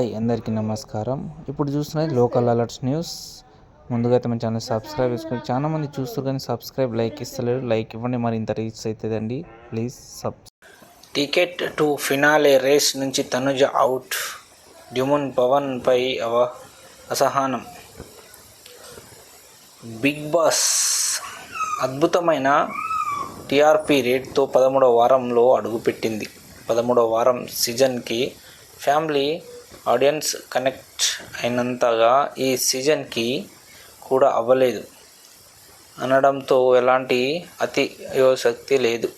Hi అందరికీ నమస్కారం. ఇప్పుడు చూస్తున్నది లోకల్ అలర్ట్స్ న్యూస్ ముందుగా అయితే మన ఛానల్ సబ్స్క్రైబ్ చేసుకుని చాలా మంది చూస్తారు కానీ సబ్స్క్రైబ్ లైక్ ఇస్తలేరు. లైక్ ఇవ్వండి మరి ఇంత రీచ్ అవుతుందండి ప్లీజ్ సబ్ టికెట్ టు ఫినాలే రేస్ నుంచి తనుజ అవుట్ డ్యుమన్ పవన్ పై అవ అసహనం. బిగ్ బాస్ అద్భుతమైన టీఆర్పీ రేట్తో పదమూడవ వారంలో అడుగుపెట్టింది. పదమూడవ వారం సీజన్కి ఫ్యామిలీ ఆడియన్స్ కనెక్ట్ అయినంతగా ఈ సీజన్కి కూడా అవ్వలేదు. అనడంతో ఎలాంటి అతియోశక్తి లేదు.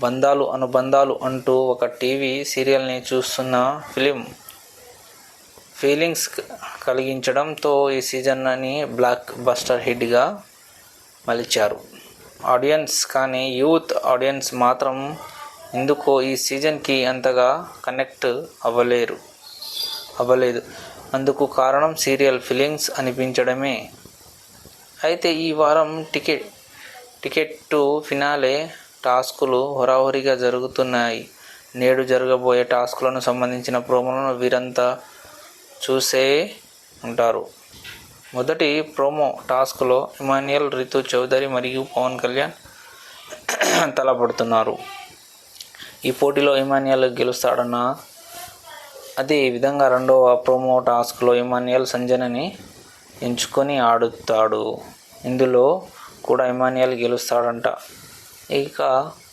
బంధాలు అనుబంధాలు అంటూ ఒక టీవీ సీరియల్ని చూస్తున్న ఫిలిం ఫీలింగ్స్ కలిగించడంతో ఈ సీజన్ అని బ్లాక్ బస్టర్ హిట్గా మలిచారు. ఆడియన్స్ కానీ యూత్ ఆడియన్స్ మాత్రం ఎందుకో ఈ సీజన్కి అంతగా కనెక్ట్ అవ్వలేరు అవ్వలేదు. అందుకు కారణం సీరియల్ ఫీలింగ్స్ అనిపించడమే. అయితే ఈ వారం టికెట్ టికెట్ టు ఫినాలే టాస్కులు హోరాహోరీగా జరుగుతున్నాయి. నేడు జరగబోయే టాస్కులను సంబంధించిన ప్రోమోలను వీరంతా చూసే ఉంటారు. మొదటి ప్రోమో టాస్క్లో ఇమాన్యుయల్ రితు చౌదరి మరియు పవన్ కళ్యాణ్ తలపడుతున్నారు. ఈ పోటీలో ఇమాన్యుయల్ గెలుస్తాడన్న అదే విధంగా రెండవ ప్రోమో టాస్క్లో ఇమాన్యుయల్ సంజనని ఎంచుకొని ఆడుతాడు. ఇందులో కూడా ఇమాన్యుయల్ గెలుస్తాడంట. ఇక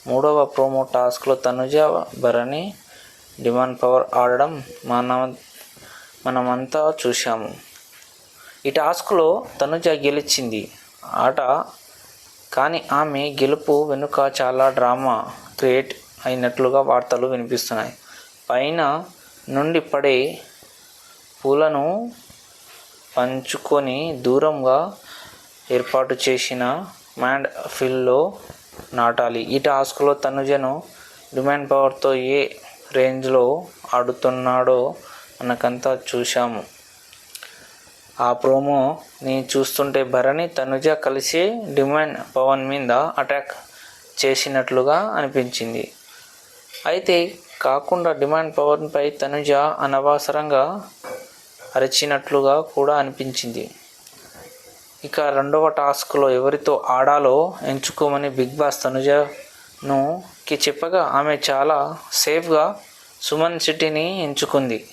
మూడవ ప్రోమో టాస్క్లో తనుజ భరణి డిమాండ్ పవర్ ఆడడం మన మనమంతా చూశాము. ఈ టాస్క్లో తనుజ గెలిచింది. ఆట కానీ ఆమె గెలుపు వెనుక చాలా డ్రామా క్రియేట్ అయినట్లుగా వార్తలు వినిపిస్తున్నాయి. పైన నుండి పడే పూలను పంచుకొని దూరంగా ఏర్పాటు చేసిన మ్యాండ్ ఫిల్లో నాటాలి. ఈ టాస్క్లో తనుజను డిమాండ్ పవర్తో ఏ రేంజ్లో ఆడుతున్నాడో మనకంతా చూశాము. ఆ ప్రోమోని చూస్తుంటే భరణి తనుజ కలిసి డిమాండ్ పవన్ మీద అటాక్ చేసినట్లుగా అనిపించింది. అయితే కాకుండా డిమాండ్ పవర్పై తనుజ అనవసరంగా అరిచినట్లుగా కూడా అనిపించింది. ఇక రెండవ టాస్క్లో ఎవరితో ఆడాలో ఎంచుకోమని బిగ్ బాస్ తనుజను కి చెప్పగా ఆమె చాలా సేఫ్గా సుమన్ సిటీని ఎంచుకుంది.